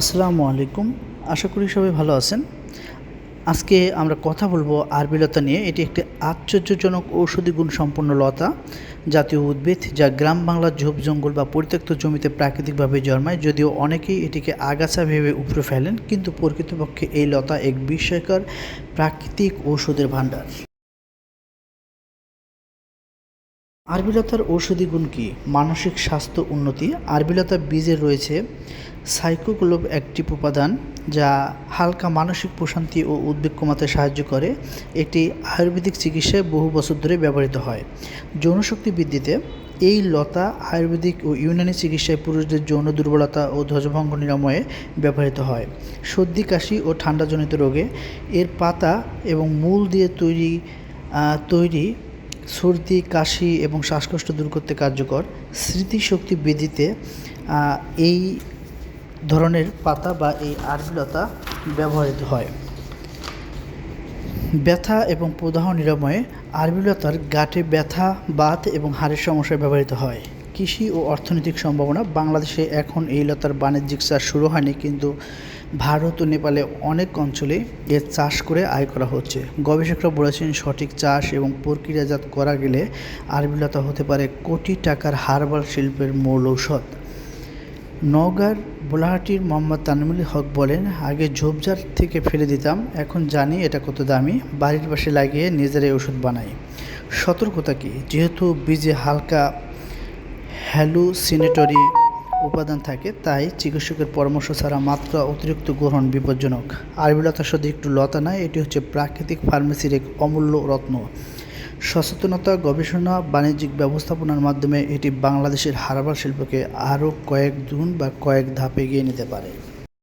আসসালামু আলাইকুম। আশা করি সবাই ভালো আছেন। আজকে আমরা কথা বলব আরবি লতা নিয়ে। এটি একটি আশ্চর্যজনক ঔষধি গুণ সম্পন্ন লতা, জাতীয় উদ্ভিদ যা গ্রাম বাংলার ঝোপ, জঙ্গল বা পরিত্যক্ত জমিতে প্রাকৃতিকভাবে জন্মায়, যদিও অনেকেই এটিকে আগাছা ভেবে উপরে ফেলেন, কিন্তু প্রকৃতপক্ষে এই লতা এক বিস্ময়কর প্রাকৃতিক ঔষধের ভাণ্ডার। আরবিলতার ঔষধি গুণ কি? মানসিক স্বাস্থ্য উন্নতি। আরবিলতা বীজে রয়েছে সাইকোগ্লোব একটি উপাদান যা হালকা মানসিক প্রশান্তি ও উদ্বেগ কমাতে সাহায্য করে। এটি আয়ুর্বেদিক চিকিৎসায় বহু বছর ধরে ব্যবহৃত হয়। যৌনশক্তি বৃদ্ধিতে এই লতা আয়ুর্বেদিক ও ইউনানি চিকিৎসায় পুরুষদের যৌন দুর্বলতা ও ধ্বজভঙ্গ নিরাময়ে ব্যবহৃত হয়। সর্দি, কাশি ও ঠান্ডাজনিত রোগে এর পাতা এবং মূল দিয়ে তৈরি তৈরি সর্দি, কাশি এবং শ্বাসকষ্ট দূর করতে কার্যকর। স্মৃতিশক্তি বৃদ্ধিতে এই ধরনের পাতা বা এই আরবিলতা ব্যবহৃত হয়। ব্যথা এবং প্রদাহ নিরাময়ে আরবিলতার গাঁটে ব্যথা, বাত এবং হাড়ের সমস্যায় ব্যবহৃত হয়। কৃষি ও অর্থনৈতিক সম্ভাবনা বাংলাদেশে এখন এই লতার বাণিজ্যিক চাষ শুরু হয়নি, কিন্তু ভারত ও নেপালে অনেক অঞ্চলে এর চাষ করে আয় করা হচ্ছে। গবেষকরা বলেছেন, সঠিক চাষ এবং প্রক্রিয়াজাত করা গেলে আরবিলতা হতে পারে কোটি টাকার হার্বাল শিল্পের মূল ঔষধ। নওগাঁর বোলাহাটির মোহাম্মদ তানমুল হক বলেন, আগে ঝোপঝাড় থেকে ফেলে দিতাম, এখন জানি এটা কত দামি, বাড়ির পাশে লাগিয়ে নিজেরাই ওষুধ বানাই। সতর্কতা কি? যেহেতু বীজে হালকা হ্যালুসিনেটরি উপাদান থাকে, তাই চিকিৎসকের পরামর্শ ছাড়া মাত্রা অতিরিক্ত গ্রহণ বিপজ্জনক। আরবিলতা শুধু একটু লতা নয় এটি হচ্ছে প্রাকৃতিক ফার্মেসির এক অমূল্য রত্ন। সচেতনতা, গবেষণা, বাণিজ্যিক ব্যবস্থাপনার মাধ্যমে এটি বাংলাদেশের হারবার শিল্পকে আরও কয়েক গুণ বা কয়েক ধাপ এগিয়ে নিতে পারে।